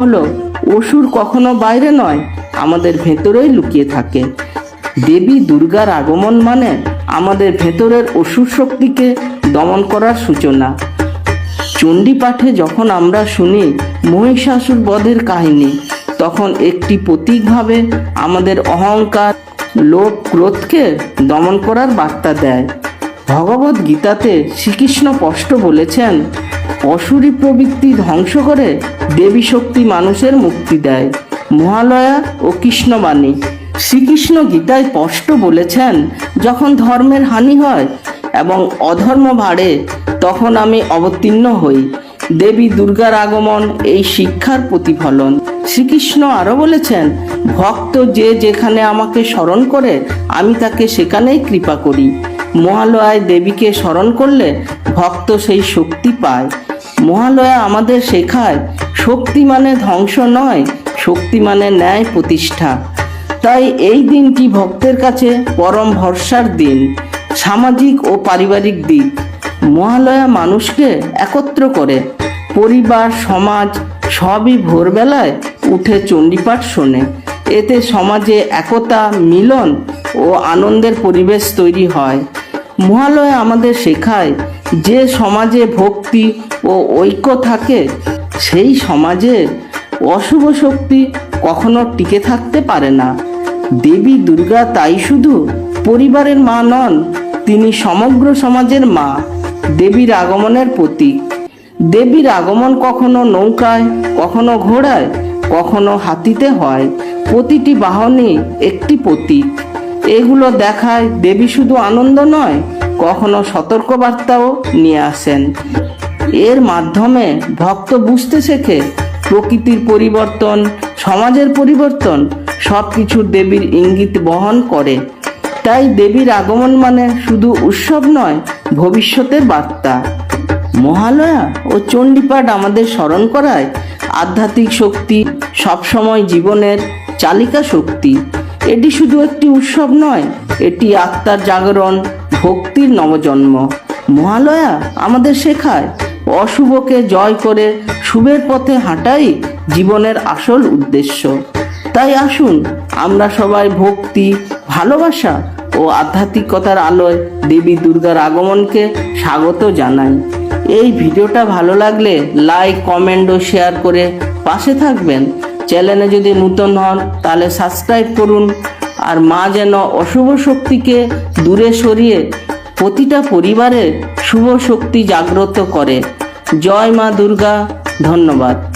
হলো, অসুর কখনো বাইরে নয়, আমাদের ভেতরেই লুকিয়ে থাকে। দেবী দুর্গার আগমন মানে আমাদের ভেতরের অসুর শক্তিকে দমন করার সূচনা। চণ্ডী পাঠে যখন আমরা শুনি মহিষাসুর বধের কাহিনী, তখন একটি প্রতীকভাবে আমাদের অহংকার, লোভ, ক্রোধকে দমন করার বার্তা দেয়। ভগবত গীতাতে শ্রীকৃষ্ণ স্পষ্ট বলেছেন অসুরী প্রবৃত্তি ধ্বংস করে দেবী শক্তি মানুষের মুক্তি দেয়। মহালয়া ও কৃষ্ণবাণী। শ্রীকৃষ্ণ গীতায় স্পষ্ট বলেছেন, যখন ধর্মের হানি হয় এবং অধর্ম বাড়ে তখন আমি অবতীর্ণ হই। দেবী দুর্গার আগমন এই শিক্ষার প্রতিফলন। শ্রীকৃষ্ণ আরও বলেছেন, ভক্ত যে যেখানে আমাকে স্মরণ করে, আমি তাকে সেখানেই কৃপা করি। মহালয়ায় দেবীকে স্মরণ করলে ভক্ত সেই শক্তি পায়। মহালয়া আমাদের শেখায়, শক্তি মানে ধ্বংস নয়, শক্তি মানে ন্যায় প্রতিষ্ঠা। তাই এই দিনটি ভক্তের কাছে পরম ভরসার দিন, সামাজিক ও পারিবারিক দিক। মহালয়া মানুষকে একত্র করে পরিবার, সমাজ সবই ভোরবেলায় উঠে চণ্ডীপাঠ শোনে। এতে সমাজে একতা, মিলন ও আনন্দের পরিবেশ তৈরি হয়। মহালয়া আমাদের শেখায় যে সমাজে ভক্তি ও ঐক্য থাকে, সেই সমাজে অশুভ শক্তি কখনো টিকে থাকতে পারে না। দেবী দুর্গা তাই শুধু পরিবারের মা নন, তিনি সমগ্র সমাজের মা, দেবীর আগমনের প্রতীক। দেবীর আগমন কখনো নৌকায়, কখনো ঘোড়ায়, কখনো হাতিতে হয়, প্রতিটি বাহনে একটি প্রতীক। এগুলো দেখায় দেবী শুধু আনন্দ নয় কখনো সতর্কবার্তাও নিয়ে আসেন। এর মাধ্যমে ভক্ত বুঝতে শেখে প্রকৃতির পরিবর্তন, সমাজের পরিবর্তন সব কিছু দেবীর ইঙ্গিত বহন করে। তাই দেবীর আগমন মানে শুধু উৎসব নয়, ভবিষ্যতের বার্তা। মহালয়া ও চণ্ডীপাঠ আমাদের স্মরণ করায় আধ্যাত্মিক শক্তি, সবসময় জীবনের চালিকা শক্তি। এটি শুধু একটি উৎসব নয় এটি আত্মার জাগরণ, ভক্তির নবজন্ম। মহালয়া আমাদের শেখায়, অশুভকে জয় করে শুভের পথে হাঁটাই জীবনের আসল উদ্দেশ্য। তাই আসুন, আমরা সবাই ভক্তি, ভালোবাসা ও আধ্যাত্মিকতার আলোয় দেবী দুর্গার আগমনকে স্বাগত জানাই। এই ভিডিওটা ভালো লাগলে লাইক, কমেন্ট ও শেয়ার করে পাশে থাকবেন। চ্যানেলে যদি নূতন হন, তাহলে সাবস্ক্রাইব করুন। আর মা যেন অশুভ শক্তিকে দূরে সরিয়ে প্রতিটা পরিবারে শুভ শক্তি জাগ্রত করে। জয় মা দুর্গা, ধন্যবাদ।